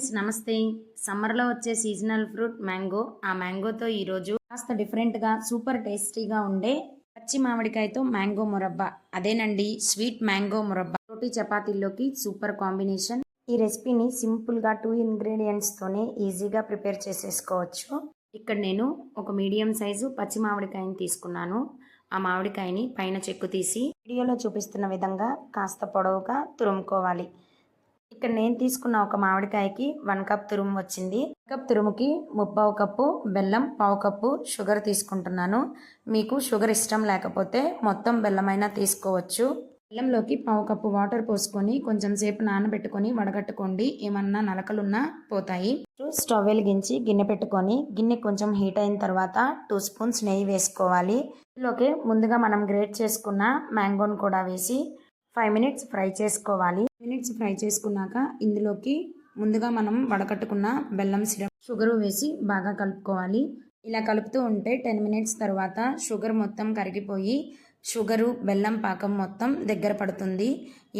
Friends నమస్తే. సమ్మర్లో వచ్చే సీజనల్ ఫ్రూట్ మ్యాంగో. ఆ మ్యాంగోతో ఈరోజు కాస్త డిఫరెంట్గా సూపర్ టేస్టీగా ఉండే పచ్చి మామిడికాయతో మ్యాంగో మురబ్బా. అదేనండి స్వీట్ మ్యాంగో మురబ్బా. రోటీ చపాతీల్లోకి సూపర్ కాంబినేషన్. ఈ రెసిపీని సింపుల్గా టూ ఇంగ్రీడియంట్స్తోనే ఈజీగా ప్రిపేర్ చేసేసుకోవచ్చు. ఇక్కడ నేను ఒక మీడియం సైజు పచ్చి మామిడికాయని తీసుకున్నాను. ఆ మామిడికాయని పైన చెక్కు తీసి వీడియోలో చూపిస్తున్న విధంగా కాస్త పొడవుగా తురుముకోవాలి. ఇక్కడ నేను తీసుకున్న ఒక మామిడికాయకి వన్ కప్ తురుము వచ్చింది. కప్ తురుముకి ముప్పావు కప్పు బెల్లం పావు కప్పు షుగర్ తీసుకుంటున్నాను. మీకు షుగర్ ఇష్టం లేకపోతే మొత్తం బెల్లమైనా తీసుకోవచ్చు. బెల్లంలోకి పావు కప్పు వాటర్ పోసుకొని కొంచెం సేపు నానబెట్టుకొని వడగట్టుకోండి. ఏమన్నా నలకలున్నా పోతాయి. స్టవ్ వెలిగించి గిన్నె పెట్టుకొని గిన్నె కొంచెం హీట్ అయిన తర్వాత టూ స్పూన్స్ నెయ్యి వేసుకోవాలి. ఇందులోకి ముందుగా మనం గ్రేట్ చేసుకున్న మ్యాంగోని కూడా వేసి ఫైవ్ మినిట్స్ ఫ్రై చేసుకోవాలి. మినిట్స్ ఫ్రై చేసుకున్నాక ఇందులోకి ముందుగా మనం వడకట్టుకున్న బెల్లం సిరప్ షుగర్ వేసి బాగా కలుపుకోవాలి. ఇలా కలుపుతూ ఉంటే టెన్ మినిట్స్ తర్వాత షుగర్ మొత్తం కరిగిపోయి షుగరు బెల్లం పాకం మొత్తం దగ్గర పడుతుంది.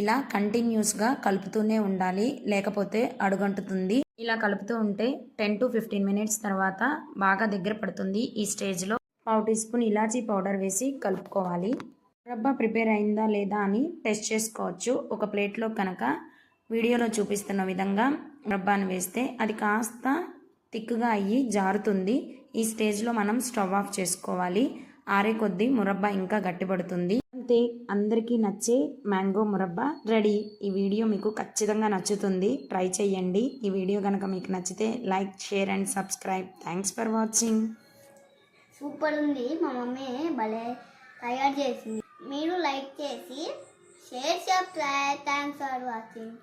ఇలా కంటిన్యూస్గా కలుపుతూనే ఉండాలి లేకపోతే అడుగంటుతుంది. ఇలా కలుపుతూ ఉంటే టెన్ టు ఫిఫ్టీన్ మినిట్స్ తర్వాత బాగా దగ్గర పడుతుంది ఈ స్టేజ్లో. పావు టీ స్పూన్ ఇలాచీ పౌడర్ వేసి కలుపుకోవాలి. రబ్బా ప్రిపేర్ అయిందా లేదా అని టెస్ట్ చేసుకోవచ్చు. ఒక ప్లేట్లో కనుక వీడియోలో చూపిస్తున్న విధంగా రబ్బాను వేస్తే అది కాస్త తిక్కుగా అయ్యి జారుతుంది. ఈ స్టేజ్లో మనం స్టవ్ ఆఫ్ చేసుకోవాలి. ఆరే కొద్దీ మురబ్బా ఇంకా గట్టిపడుతుంది. అంతే అందరికీ నచ్చే మ్యాంగో మురబ్బా రెడీ. ఈ వీడియో మీకు ఖచ్చితంగా నచ్చుతుంది. ట్రై చేయండి ఈ వీడియో కనుక మీకు నచ్చితే like share and subscribe. Thanks for watching. Super ఉంది. మా మమ్మీ భలే తయారు చేసింది. మీరు లైక్ చేసి share subscribe thanks for watching